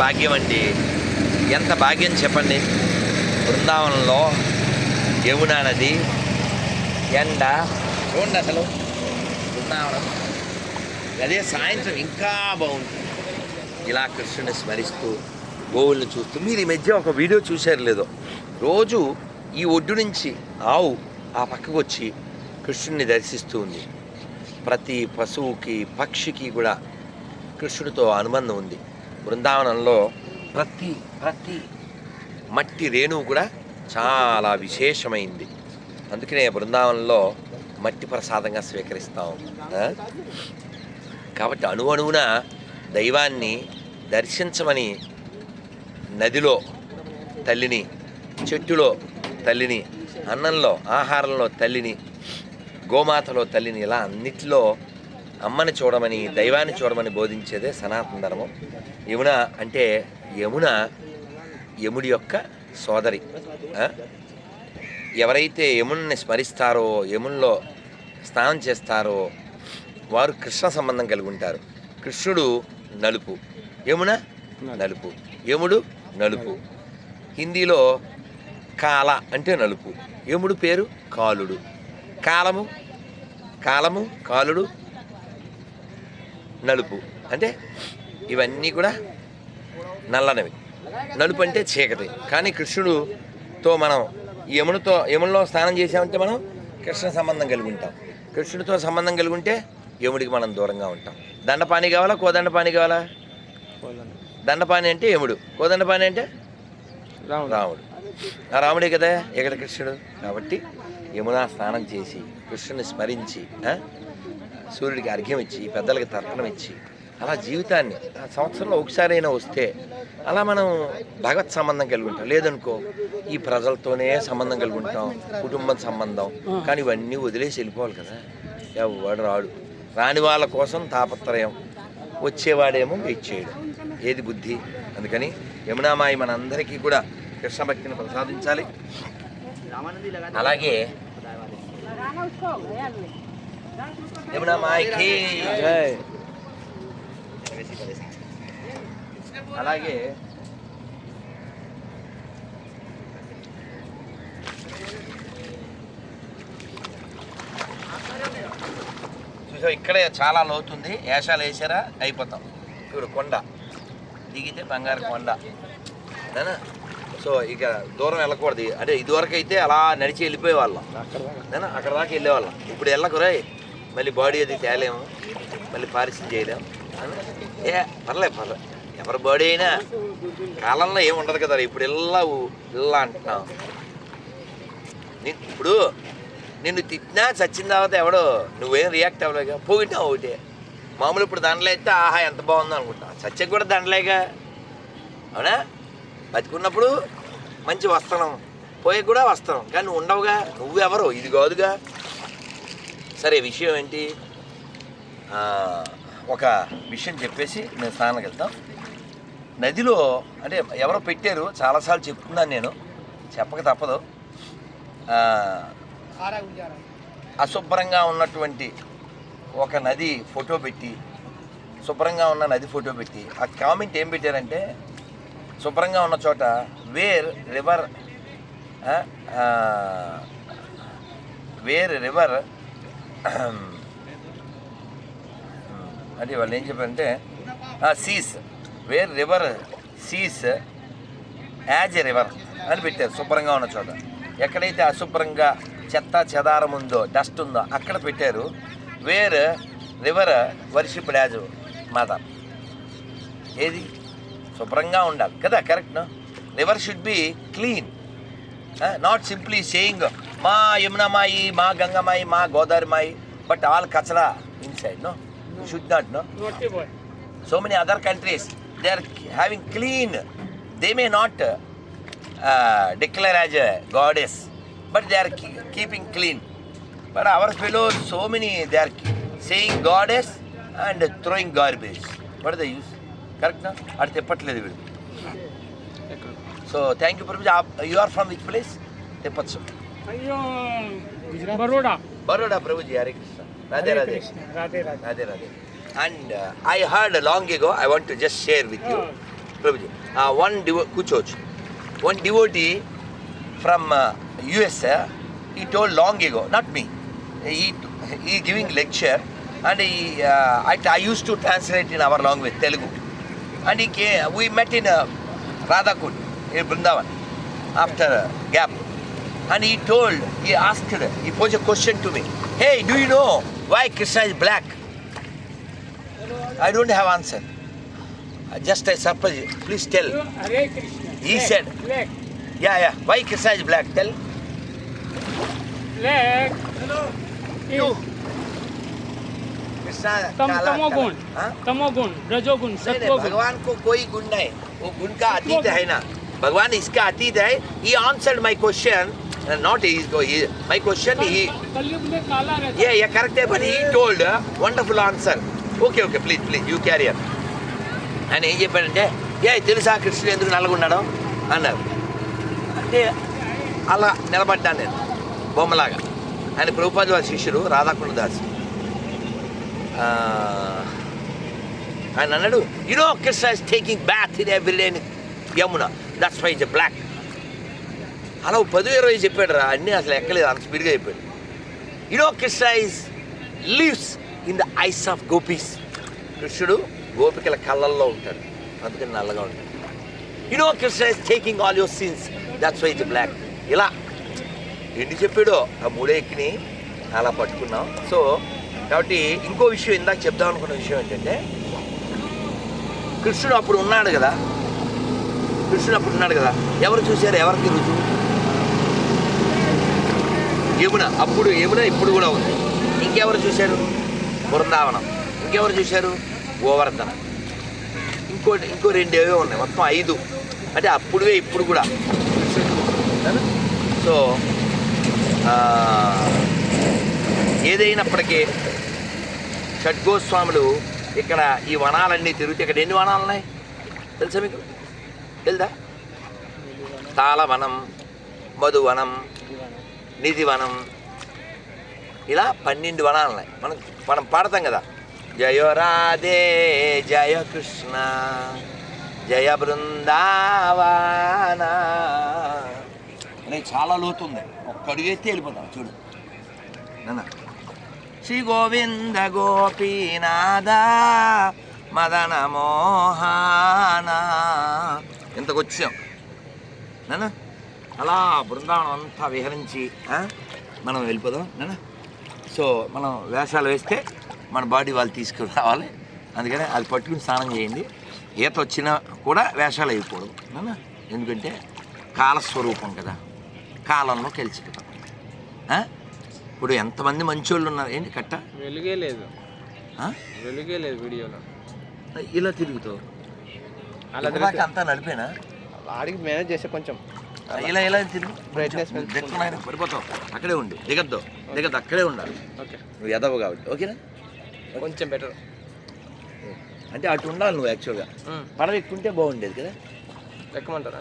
భాగ్యం అండి. ఎంత భాగ్యం చెప్పండి. బృందావనంలో యమునా నది ఎండ చూడండి అసలు. బృందావనం. అదే సాయంత్రం ఇంకా బాగుంటుంది. ఇలా కృష్ణుని స్మరిస్తూ గోవుల్ని చూస్తూ. మీరు ఈ మధ్య ఒక వీడియో చూశారు లేదో. రోజు ఈ ఒడ్డు నుంచి ఆవు ఆ పక్కకు వచ్చి కృష్ణుని దర్శిస్తూ ఉంది. ప్రతి పశువుకి పక్షికి కూడా కృష్ణుడితో అనుబంధం ఉంది. బృందావనంలో ప్రతి ప్రతి మట్టి రేణువు కూడా చాలా విశేషమైంది. అందుకనే బృందావనంలో మట్టి ప్రసాదంగా స్వీకరిస్తాం. కాబట్టి అణువణువున దైవాన్ని దర్శించమని నదిలో తల్లిని చెట్టులో తల్లిని అన్నంలో ఆహారంలో తల్లిని గోమాతలో తల్లిని ఇలా అన్నిటిలో అమ్మని చూడమని దైవాన్ని చూడమని బోధించేదే సనాతన ధర్మం. యమున అంటే యమున యముడి యొక్క సోదరి. ఎవరైతే యముని స్మరిస్తారో యమునిలో స్నానం చేస్తారో వారు కృష్ణ సంబంధం కలిగి ఉంటారు. కృష్ణుడు నలుపు యమున నలుపు యముడు నలుపు. హిందీలో కాల అంటే నలుపు యముడు పేరు కాలుడు. కాలము కాలము కాలుడు నలుపు. అంటే ఇవన్నీ కూడా నల్లనవి. నలుపు అంటే చీకటి. కానీ కృష్ణుడుతో మనం యమునితో యమునిలో స్నానం చేసామంటే మనం కృష్ణ సంబంధం కలిగి ఉంటాం. కృష్ణుడితో సంబంధం కలిగి ఉంటే యముడికి మనం దూరంగా ఉంటాం. దండపాని కావాలా? కోదండపాని కావాలా? దండపాని అంటే యముడు. కోదండపాని అంటే రాముడు. ఆ రాముడే కదా ఎక్కడ కృష్ణుడు. కాబట్టి యమునా స్నానం చేసి కృష్ణుని స్మరించి? సూర్యుడికి అర్ఘ్యం ఇచ్చి పెద్దలకి తర్పణం ఇచ్చి అలా జీవితాన్ని సంవత్సరంలో ఒకసారైనా వస్తే అలా మనం భగవత్ సంబంధం కలిగి ఉంటాం. లేదనుకో ఈ ప్రజలతోనే సంబంధం కలిగి ఉంటాం కుటుంబం సంబంధం కానీ ఇవన్నీ వదిలేసి వెళ్ళిపోవాలి కదా. ఎవడు రాడు. రాని వాళ్ళ కోసం తాపత్రయం. వచ్చేవాడేమో వెయిట్ చేయడం. ఏది బుద్ధి? అందుకని యమునామాయి మనందరికీ కూడా కృష్ణ భక్తిని ప్రసాదించాలి. అలాగే యమునామాయికి అలాగే చూసా ఇక్కడే చాలా లోతుంది. వేషాలు వేసారా? అయిపోతాం. ఇప్పుడు కొండ. దిగితే బంగారు కొండ. అదేనా సో ఇక దూరం వెళ్ళకూడదు. అంటే ఇదివరకు అయితే అలా నడిచి వెళ్ళిపోయే వాళ్ళం అదేనా అక్కడ దాకా వెళ్ళేవాళ్ళం. ఇప్పుడు వెళ్ళకురా మళ్ళీ బాడీ అది తేలేము. మళ్ళీ పారిశుద్ధ చేయలేము. ఏ పర్లేదు పర్లేదు. ఎవరి బాడీ అయినా కాలంలో ఏమి ఉండదు కదా ఇప్పుడు ఇలా ఇలా అంటున్నావు. నీ- ఇప్పుడు నిన్ను తిట్టినా చచ్చిన తర్వాత ఎవడో నువ్వేం రియాక్ట్ అవ్వలేగా పోగిట్టావు ఒకటే. మామూలు ఇప్పుడు దండలు అయితే ఆహా ఎంత బాగుందో అనుకుంటా చచ్చకి కూడా దండలేగా. అవునా? బతికున్నప్పుడు మంచి వస్త్రం. పోయే కూడా వస్త్రం. కానీ నువ్వు ఉండవుగా. నువ్వెవరు ఇది కాదుగా. సరే విషయం ఏంటి? ఒక విషయం చెప్పేసి నేను స్నానానికి వెళ్తాం. నదిలో అంటే ఎవరో పెట్టారు చాలాసార్లు చెప్తున్నాను నేను. చెప్పక తప్పదు. అశుభ్రంగా ఉన్నటువంటి ఒక నది ఫోటో పెట్టి శుభ్రంగా ఉన్న నది ఫోటో పెట్టి ఆ కామెంట్ ఏం పెట్టారంటే శుభ్రంగా ఉన్న చోట వేర్ రివర్ వేర్ రివర్ అంటే వాళ్ళు ఏం చెప్పారంటే sees where river sees as a river అని పెట్టారు శుభ్రంగా ఉన్న చోట. ఎక్కడైతే అశుభ్రంగా చెత్త చెదారం ఉందో డస్ట్ ఉందో అక్కడ పెట్టారు where river worship as mother ఏది? శుభ్రంగా ఉండాలి. కదా correct river should be clean not simply saying Ma Yamuna Mai, Ma Ganga Mai, Ma Godar Mai, but all kachra inside, no? You should not, no? So many other countries, they are having clean. They may not uh, declare as a goddess, but they are keeping clean. But our fellows, so many, they are saying goddess and throwing garbage. What is the use? Correct, no? At the Patla So thank you, Prabhuji. You are from which place? Tepatsum. అయ్యో Baroda. Baroda Prabhuji Hare Krishna. Radhe Radhe. Radhe Radhe. Radhe Radhe. And I heard long ago I want to just share with you Prabhuji one డివో కూర్చోవచ్చు. One devotee from US he told long ago not me he he giving lecture and he I I used to translate in our language Telugu and he K we met in Radhakund in Brindavan after a gap. And he told, he asked, he posed a question to me. Hey, do you know why Krishna is black? I don't have answer. Uh, Just I surprise you. Please tell. Hare Krishna He said. Black Yeah, yeah. Why Krishna is black? Tell. Black You. Krishna तम काला- तमोगुण काला- हाँ? तमोगुण रजोगुण नहीं, नहीं, सत्वगुण भगवान को कोई गुण नहीं वो गुण का अतीत है ना भगवान इसका अतीत है he answered my question not he my question He, my question he. Yeah, yeah, correct. Okay okay please please you carrier ఆయన ఏం చెప్పాడంటే ఏ తెలుసా కృష్ణుడు ఎందుకు నల్గొన్నాడో? అన్నారు. అంటే అలా నిలబడ్డాను నేను బొమ్మలాగా. ఆయన ప్రభుపాది వారి శిష్యుడు రాధాకుండ దాస్. ఆయన అన్నాడు you know Krishna is taking bath in every Yamuna that's why's black అలా ఓ పది ఇరవై చెప్పాడు రా అన్నీ అసలు ఎక్కలేదు అంత స్పీడ్గా చెప్పాడు. You know Krishna is lives in the eyes of gopis కృష్ణుడు గోపికల కళ్ళల్లో ఉంటాడు అందుకని నల్లగా ఉంటాడు. You know Krishna is taking all your sins that's why black ఇలా ఎన్ని చెప్పాడో ఆ మూడేక్కిని అలా పట్టుకున్నాం. సో కాబట్టి ఇంకో విషయం ఇందాక చెప్దాం అనుకున్న విషయం ఏంటంటే కృష్ణుడు అప్పుడు ఉన్నాడు కదా. కృష్ణుడు అప్పుడు ఉన్నాడు కదా. ఎవరు చూశారు? ఎవరికి రుజువు? యమున అప్పుడు యమున ఇప్పుడు కూడా ఉంది. ఇంకెవరు చూశారు? బృందావనం. ఇంకెవరు చూశారు? గోవర్ధన. ఇంకోటి ఇంకో రెండు ఉన్నాయి. మొత్తం ఐదు. అంటే అప్పుడువే ఇప్పుడు కూడా. సో ఏదైనప్పటికీ షడ్గోస్వాములు ఇక్కడ ఈ వనాలన్నీ తిరుగుతాయి ఇక్కడ ఎన్ని వనాలు ఉన్నాయి? తెలుసా మీకు? తెలుదా? తాళవనం మధువనం నిధివనం ఇలా పన్నెండు వనాలు ఉన్నాయి. మనం మనం పాడతాం కదా. జయో రాధే జయ కృష్ణ జయ బృందావన. అనేది చాలా లోతుంది ఒక్కడు చేస్తే వెళ్ళిపోతాం చూడు. నాన్న. శ్రీ గోవింద గోపీనాథ మదన మోహన. ఇంతకు వచ్చాం? నాన్న. అలా బృందావనం అంతా విహరించి మనం వెళ్ళిపోదాం నాన్న సో మనం వేషాలు వేస్తే మన బాడీ వాళ్ళు తీసుకురావాలి. అందుకని అది పట్టుకుని స్నానం చేయండి. ఈత వచ్చినా కూడా వేషాలు అయిపోవడం నాన్న ఎందుకంటే కాలస్వరూపం కదా. కాలంలో కలిసిపోతాం? ఇప్పుడు ఎంతమంది మంచోళ్ళు ఉన్నారు? ఏంటి కట్ట? వెలుగే లేదు? వెలుగే లేదు వీడియోలో. ఇలా తిరుగుతావు. అలా అంతా నడిపేనా? వాడికి మేనేజ్ చేస్తే కొంచెం. ఇలా ఇలా తిరుగు పడిపోతావు. అక్కడే ఉండు దిగద్దు దిగద్దు అక్కడే ఉండాలి. ఓకే. నువ్వు ఎదవు కాబట్టి ఓకేనా? కొంచెం బెటర్ అంటే అటు ఉండాలి నువ్వు యాక్చువల్గా పడవ ఎక్కుంటే బాగుండేది కదా? ఎక్కమంటారా?